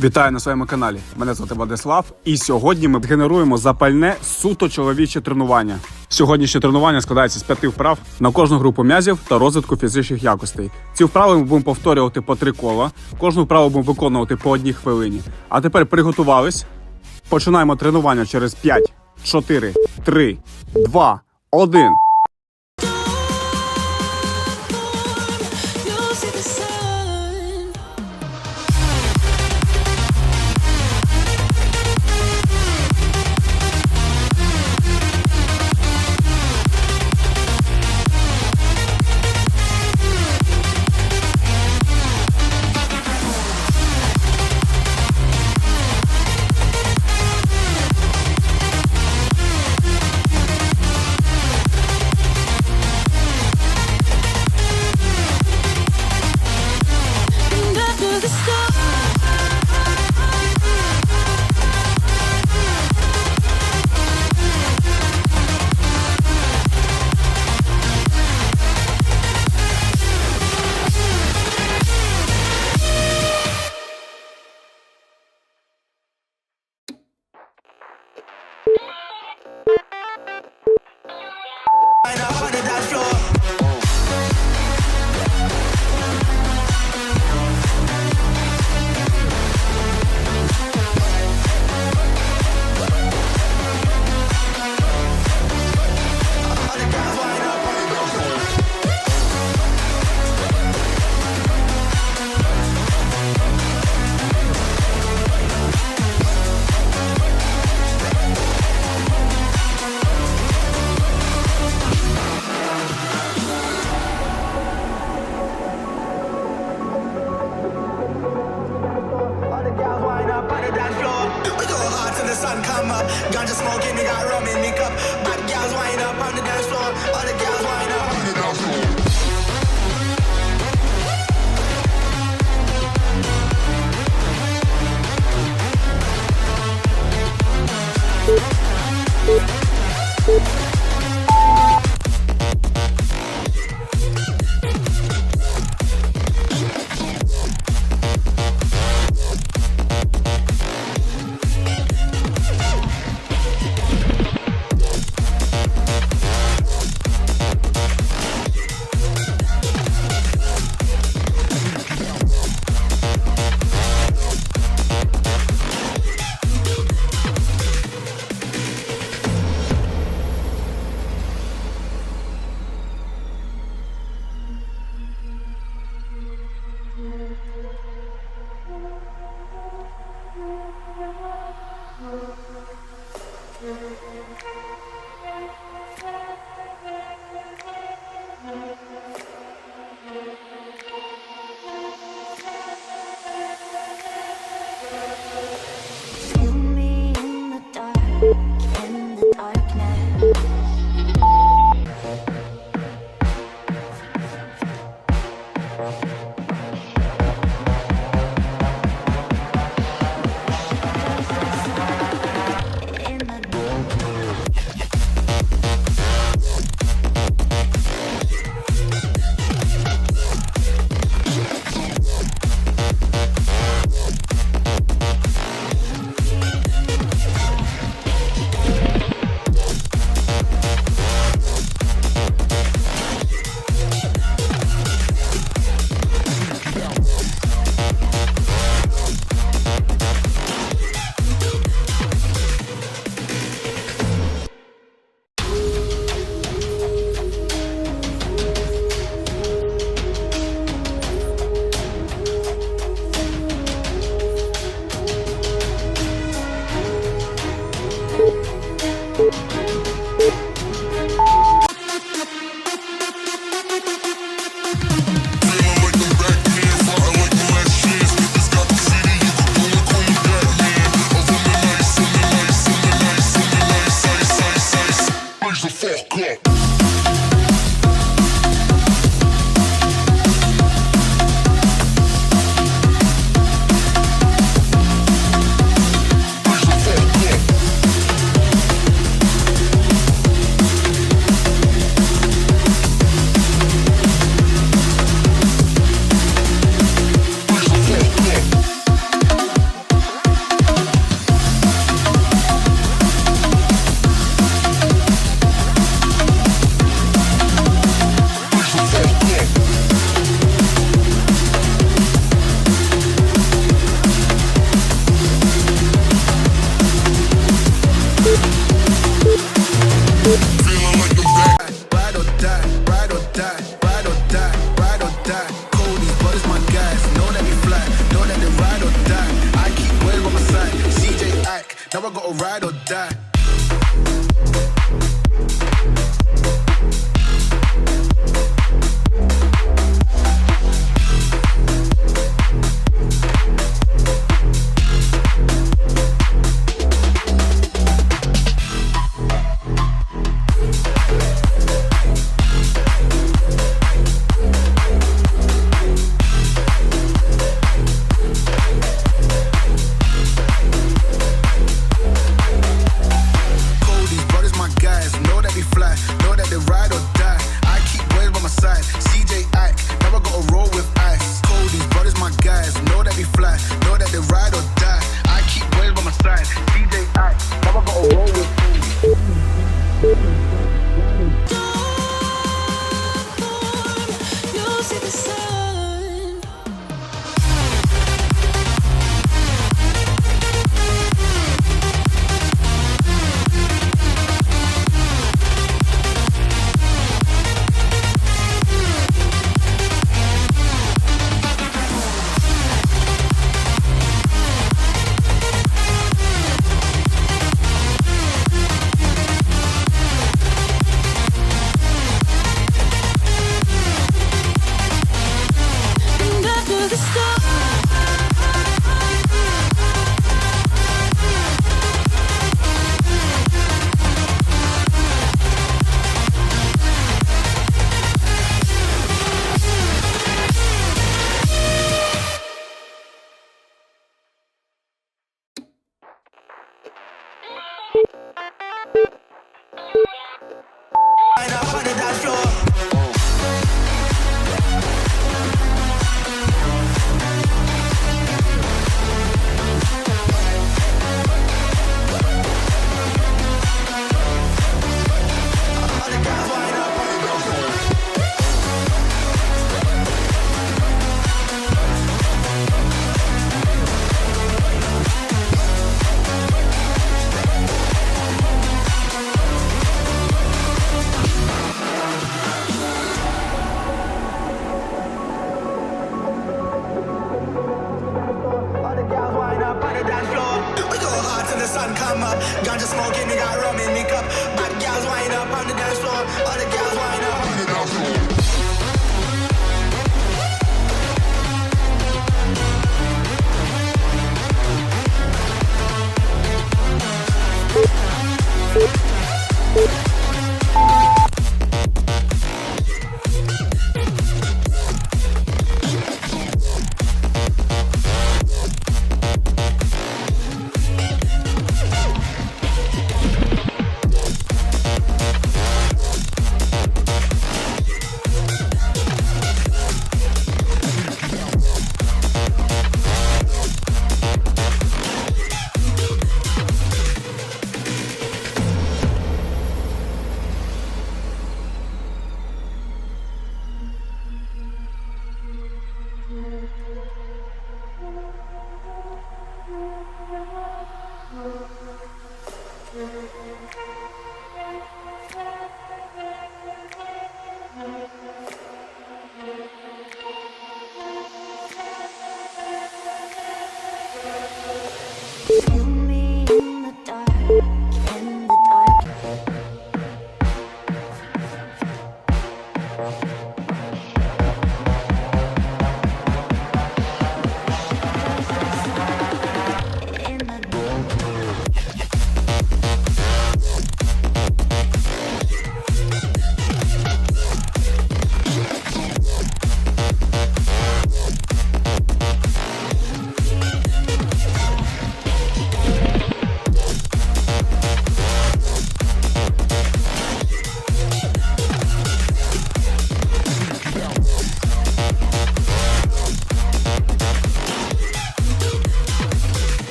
Вітаю на своєму каналі. Мене звати Владислав, і сьогодні ми генеруємо запальне суто чоловіче тренування. Сьогоднішнє тренування складається з п'яти вправ на кожну групу м'язів та розвитку фізичних якостей. Ці вправи ми будемо повторювати по три кола. Кожну вправу будемо виконувати по одній хвилині. А тепер приготувались. Починаємо тренування через 5, 4, 3, 2, 1.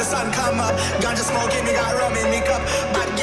the sun come up. Ganja smoking, me got rum in me cup. Bad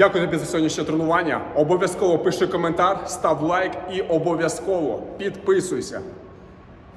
Дякую тобі за сьогоднішнє тренування. Обов'язково пиши коментар, став лайк і обов'язково підписуйся.